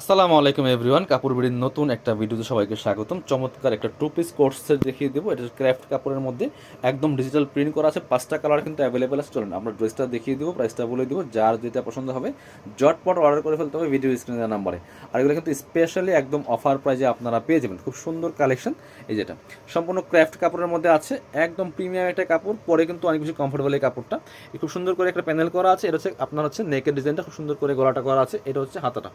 আসসালামু আলাইকুম এভরিওয়ান কাপড় বিড়ির নতুন একটা ভিডিওতে সবাইকে স্বাগতম। চমৎকার একটা টু পিস কোর্সের দেখিয়ে দেবো। এটা ক্রাফট কাপড়ের মধ্যে একদম ডিজিটাল প্রিন্ট করা আছে। পাঁচটা কালার কিন্তু অ্যাভেলেবেল আছে। চলুন আমরা ড্রেসটা দেখিয়ে দেবো প্রাইসটা বলে দেবো। যার যেটা পছন্দ হবে জটপট অর্ডার করে ফেলতে হবে ভিডিও স্ক্রিনের নাম্বারে আর এগুলো কিন্তু স্পেশালি একদম অফার প্রাইজে আপনারা পেয়ে যাবেন। খুব সুন্দর কালেকশন এই যেটা। সম্পূর্ণ ক্রাফট কাপড়ের মধ্যে আছে। একদম প্রিমিয়াম একটা কাপড়, পরে কিন্তু অনেক বেশি কমফোর্টেবল এই কাপড়টা। খুব সুন্দর করে একটা প্যানেল করা আছে। এটা হচ্ছে, আপনার হচ্ছে নেকের ডিজাইনটা খুব সুন্দর করে গলাটা করা আছে। এটা হচ্ছে হাতাটা।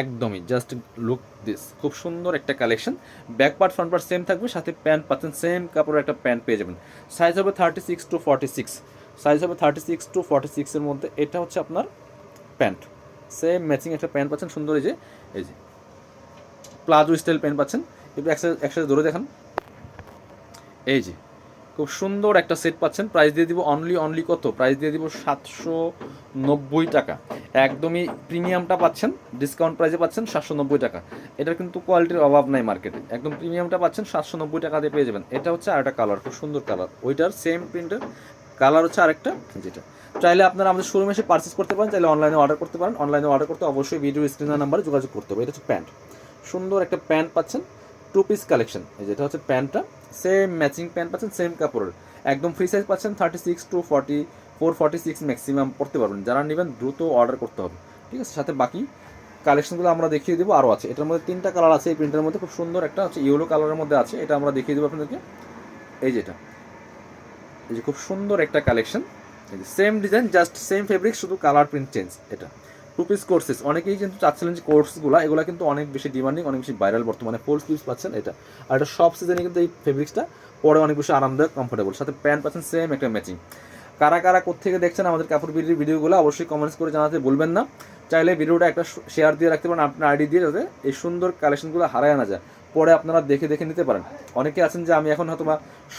একদমই জাস্ট লুক দিস খুব সুন্দর একটা collection back part front part same থাকবে, সাথে প্যান্ট পাচ্ছেন সেম কাপড়ের একটা প্যান্ট পেয়ে যাবেন। সাইজ হবে thirty six to forty six size হবে থার্টি সিক্স টু ফর্টি সিক্সের মধ্যে এটা হচ্ছে আপনার প্যান্ট সেম ম্যাচিং একটা প্যান্ট পাচ্ছেন, সুন্দর এই যে এই যে প্লাজো স্টাইল প্যান্ট পাচ্ছেন, একটু একসাথে একসাথে ধরে দেখান, এই যে খুব সুন্দর একটা সেট পাচ্ছেন। প্রাইস দিয়ে দিব অনলি অনলি কত? প্রাইস দিয়ে দিব সাতশো নব্বই টাকা। একদমই প্রিমিয়ামটা পাচ্ছেন ডিসকাউন্ট প্রাইসে পাচ্ছেন সাতশো নব্বই টাকা। এটার কিন্তু কোয়ালিটির অভাব নাই মার্কেটে একদম প্রিমিয়ামটা পাচ্ছেন সাতশো নব্বই টাকা দিয়ে পেয়ে যাবেন। এটা হচ্ছে আরেকটা কালার খুব সুন্দর কালার ওইটার সেম প্রিন্টের কালার হচ্ছে আরেকটা, যেটা। চাইলে আপনারা আমাদের শোরুমে এসে পারচেস করতে পারেন, চাইলে অনলাইনে অর্ডার করতে পারেন। অনলাইনে অর্ডার করতে অবশ্যই ভিডিও স্ক্রিনের নাম্বারে যোগাযোগ করতে হবে। এটা হচ্ছে প্যান্ট সুন্দর একটা প্যান্ট পাচ্ছেন। টু পিস কালেকশন এই যেটা হচ্ছে প্যান্টটা সেম ম্যাচিং প্যান্ট পাচ্ছেন সেম কাপড়ের। একদম ফ্রি সাইজ পাচ্ছেন thirty six to forty four forty six maximum পড়তে পারবেন। যারা নেবেন, দ্রুত অর্ডার করতে হবে। ঠিক আছে, সাথে বাকি কালেকশনগুলো আমরা দেখিয়ে দেবো আরও আছে। এটার মধ্যে তিনটা কালার আছে, এই প্রিন্টের মধ্যে খুব সুন্দর একটা হচ্ছে ইয়েলো কালারের মধ্যে আছে। এটা আমরা দেখিয়ে দেবো আপনাদেরকে। এই যেটা। এই যে খুব সুন্দর একটা কালেকশন এই যে same design just same fabric শুধু কালার প্রিন্ট চেঞ্জ এটা। টু পিস কোর্সেস অনেকেই কিন্তু চাচ্ছিলেন যে কোর্সগুলো এগুলো কিন্তু অনেক বেশি ডিমান্ডিং অনেক বেশি ভাইরাল বর্তমানে ফোর পিস পাচ্ছেন এটা। আর এটা সব সিজনে কিন্তু এই ফেব্রিক্সটা পরে অনেক বেশি আরামদায়ক কমফোর্টেবল সাথে প্যান্ট পাচ্ছেন সেম একটা ম্যাচিং কারা কারা কোথেকে দেখছেন আমাদের কাপড় বিড়ির ভিডিওগুলো, অবশ্যই কমেন্টস করে জানাতে বলবেন না। চাইলে ভিডিওটা একটা শেয়ার দিয়ে রাখতে পারেন, আপনার আইডি দিয়ে, যাতে এই সুন্দর কালেকশনগুলো হারায় না যায়। পরে আপনারা দেখে দেখে নিতে পারেন। অনেকে আছেন যে আমি এখন হয়তো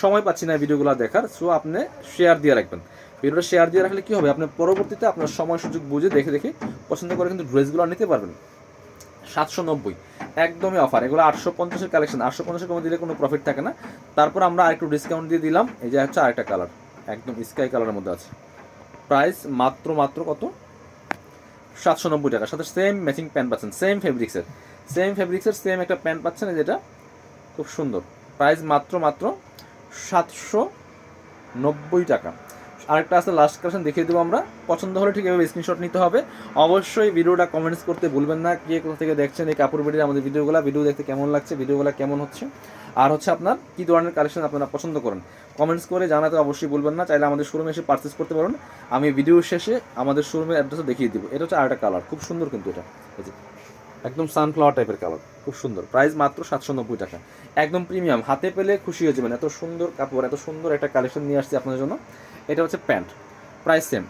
সময় পাচ্ছি না ভিডিওগুলো দেখার সো আপনি শেয়ার দিয়ে রাখবেন। ভিডিওটা শেয়ার দিয়ে রাখলে কী হবে? আপনি পরবর্তীতে আপনার সময়, সুযোগ বুঝে দেখে দেখে পছন্দ করে কিন্তু ড্রেসগুলো নিতে পারবেন। সাতশো নব্বই। একদমই অফার এগুলো আটশো পঞ্চাশের কালেকশন আটশো পঞ্চাশের কমে দিলে কোনো প্রফিট থাকে না। তারপর আমরা আরেকটু ডিসকাউন্ট দিয়ে দিলাম। এই যে হচ্ছে আরেকটা কালার একদম স্কাই কালারের মধ্যে আছে। প্রাইস মাত্র মাত্র কত? সাতশো নব্বই টাকা। সাথে সেম ম্যাচিং প্যান্ট পাচ্ছেন। সেম ফেব্রিক্সের সেম ফেব্রিক্সের সেম একটা প্যান্ট পাচ্ছেন। যেটা খুব সুন্দর। প্রাইস মাত্র মাত্র সাতশো নব্বই টাকা। আরেকটা আছে লাস্ট কালেকশন দেখিয়ে দেবো আমরা। পছন্দ হলে ঠিক এভাবে স্ক্রিনশট নিতে হবে। অবশ্যই ভিডিওটা কমেন্টস করতে ভুলবেন না। কে কোথা থেকে দেখছেন এই কাপড় বিড়ির আমাদের ভিডিওগুলো ভিডিও দেখতে কেমন লাগছে, ভিডিওগুলো কেমন হচ্ছে? আর হচ্ছে আপনার, কী ধরনের কালেকশন আপনারা পছন্দ করেন? কমেন্টস করে জানাতে অবশ্যই বলবেন না। চাইলে আমাদের শোরুমে এসে পারচেস করতে পারেন। আমি ভিডিও শেষে আমাদের শোরুমের অ্যাড্রেসও দেখিয়ে দিব। এটা হচ্ছে আরেকটা কালার খুব সুন্দর কিন্তু এটা। একদম সানফ্লাওয়ার টাইপের কালার খুব সুন্দর। প্রাইস মাত্র সাতশো নব্বই টাকা। একদম প্রিমিয়াম হাতে পেলে খুশি হয়ে যাবেন। এত সুন্দর কাপড়, এত সুন্দর একটা কালেকশন নিয়ে আসছি আপনাদের জন্য। এটা হচ্ছে প্যান্ট। প্রাইস সেম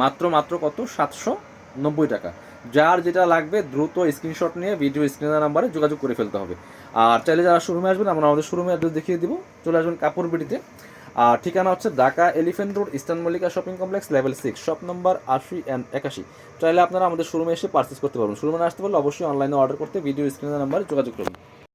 মাত্র মাত্র কত? সাতশো নব্বই টাকা। যার যেটা লাগবে দ্রুত স্ক্রিনশট নিয়ে ভিডিও স্ক্রিনের নাম্বারে যোগাযোগ করে ফেলতে হবে। আর চাইলে যারা শোরুমে আসবেন, আমরা আমাদের শোরুমে অ্যাড্রেস দেখিয়ে দিব। চলে আসবেন কাপড় বিড়িতে। আর ঠিকানা হচ্ছে Dhaka elephant road eastern Mallika shopping complex level six shop number আশি অ্যান্ড একাশি। চাইলে আপনারা আমাদের শোরুমে এসে পারচেস করতে পারবেন। শোরুমে আসতে পারলে অবশ্যই অনলাইনে অর্ডার করতে ভিডিও স্ক্রিনের নাম্বারে যোগাযোগ করুন।